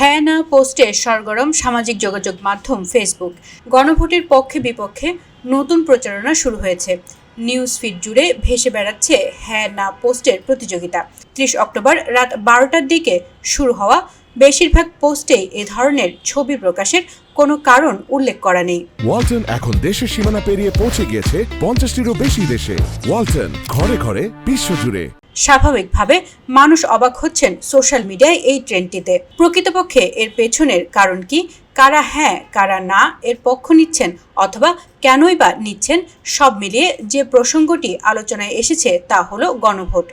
হ্যাঁ না পোস্টে সরগরম সামাজিক যোগাযোগ মাধ্যম ফেসবুক গণভোটের পক্ষে বিপক্ষে নতুন প্রচারণা শুরু হয়েছে। নিউজ ফিড জুড়ে ভেসে বেড়াচ্ছে হ্যাঁ না পোস্টের প্রতিযোগিতা। ত্রিশ অক্টোবর রাত বারোটার দিকে শুরু হওয়া বেশিরভাগ পোস্টেই এ ধরনের ছবি প্রকাশের কোনো কারণ উল্লেখ করা নেই। ওয়ালটন এখন দেশের সীমানা পেরিয়ে পৌঁছে গিয়েছে পঞ্চাশটিরও বেশি দেশে। ওয়ালটন ঘরে ঘরে বিশ্বজুড়ে স্বাভাবিকভাবে মানুষ অবাক হচ্ছেন সোশ্যাল মিডিয়ায় এই ট্রেন্ডটিতে প্রকৃতপক্ষে এর পেছনের কারণ কি? কারা হ্যাঁ কারা না এর পক্ষ নিচ্ছেন অথবা কেনই বা নিচ্ছেন সব মিলিয়ে যে প্রসঙ্গটি আলোচনায় এসেছে তা হলো গণভোট।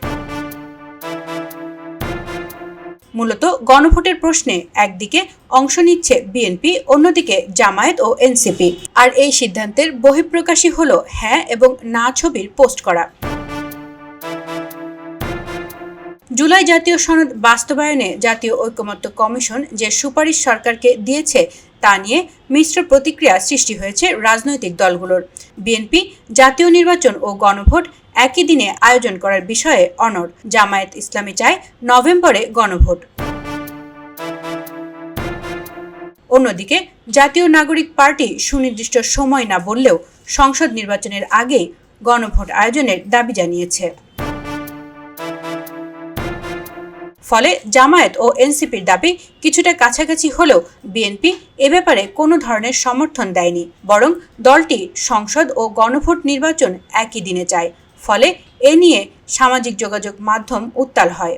মূলত গণভোটের প্রশ্নে একদিকে অংশ নিচ্ছে বিএনপি, অন্যদিকে জামায়াত ও এনসিপি। আর এই সিদ্ধান্তের বহিঃপ্রকাশই হলো হ্যাঁ এবং না ছবির পোস্ট করা। জুলাই জাতীয় সনদ বাস্তবায়নে জাতীয় ঐকমত্য কমিশন যে সুপারিশ সরকারকে দিয়েছে তা নিয়ে মিশ্র প্রতিক্রিয়া সৃষ্টি হয়েছে রাজনৈতিক দলগুলোর। বিএনপি, জাতীয় নির্বাচন ও গণভোট একই দিনে আয়োজন করার বিষয়ে অনড়। জামায়াত ইসলামী চায় নভেম্বরে গণভোট। অন্যদিকে, জাতীয় নাগরিক পার্টি সুনির্দিষ্ট সময় না বললেও সংসদ নির্বাচনের আগেই গণভোট আয়োজনের দাবি জানিয়েছে। ফলে জামায়াত ও এনসিপির দাবি কিছুটা কাছাকাছি হলেও বিএনপি এ ব্যাপারে কোনো ধরনের সমর্থন দেয়নি, বরং দলটি সংসদ ও গণভোট নির্বাচন একই দিনে চায়। ফলে এ নিয়ে সামাজিক যোগাযোগ মাধ্যম উত্তাল হয়।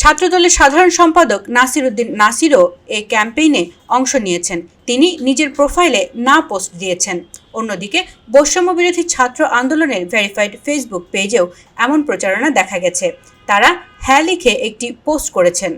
ছাত্রদলের সাধারণ সম্পাদক নাসির উদ্দিন নাসিরও এই ক্যাম্পেইনে অংশ নিয়েছেন। তিনি নিজের প্রোফাইলে না পোস্ট দিয়েছেন। অন্যদিকে বৈষম্য বিরোধী ছাত্র আন্দোলনের ভেরিফাইড ফেসবুক পেজেও এমন প্রচারণা দেখা গেছে। তারা হ্যাঁ লিখে একটি পোস্ট করেছেন।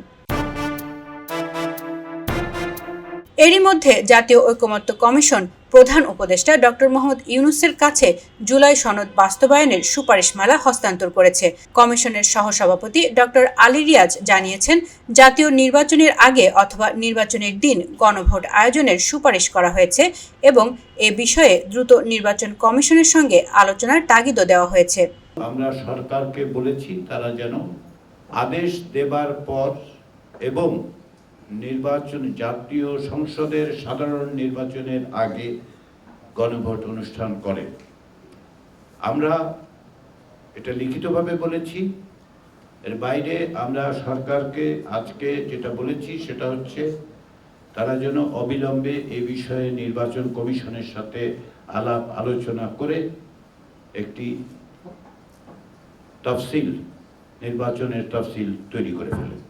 এরই মধ্যে জাতীয় ঐকমত্য কমিশন প্রধান উপদেষ্টা ডক্টর মোহাম্মদ ইউনুসের কাছে জুলাই সনদ বাস্তবায়নের সুপারিশমালা হস্তান্তর করেছে। কমিশনের সহসভাপতি ডক্টর আলী রিয়াজ জানিয়েছেন, জাতীয় নির্বাচনের আগে অথবা নির্বাচনের দিন গণভোট আয়োজনের সুপারিশ করা হয়েছে এবং এ বিষয়ে দ্রুত নির্বাচন কমিশনের সঙ্গে আলোচনার তাগিদও দেওয়া হয়েছে। আমরা সরকারকে বলেছি তারা যেন আদেশ দেবার পর এবং নির্বাচন জাতীয় সংসদের সাধারণ নির্বাচনের আগে গণভোট অনুষ্ঠান করে। আমরা এটা লিখিতভাবে বলেছি। এর বাইরে আমরা সরকারকে আজকে যেটা বলেছি সেটা হচ্ছে, তারা যেন অবিলম্বে এ বিষয়ে নির্বাচন কমিশনের সাথে আলাপ আলোচনা করে একটি তফসিল, নির্বাচনের তফসিল তৈরি করে ফেলে।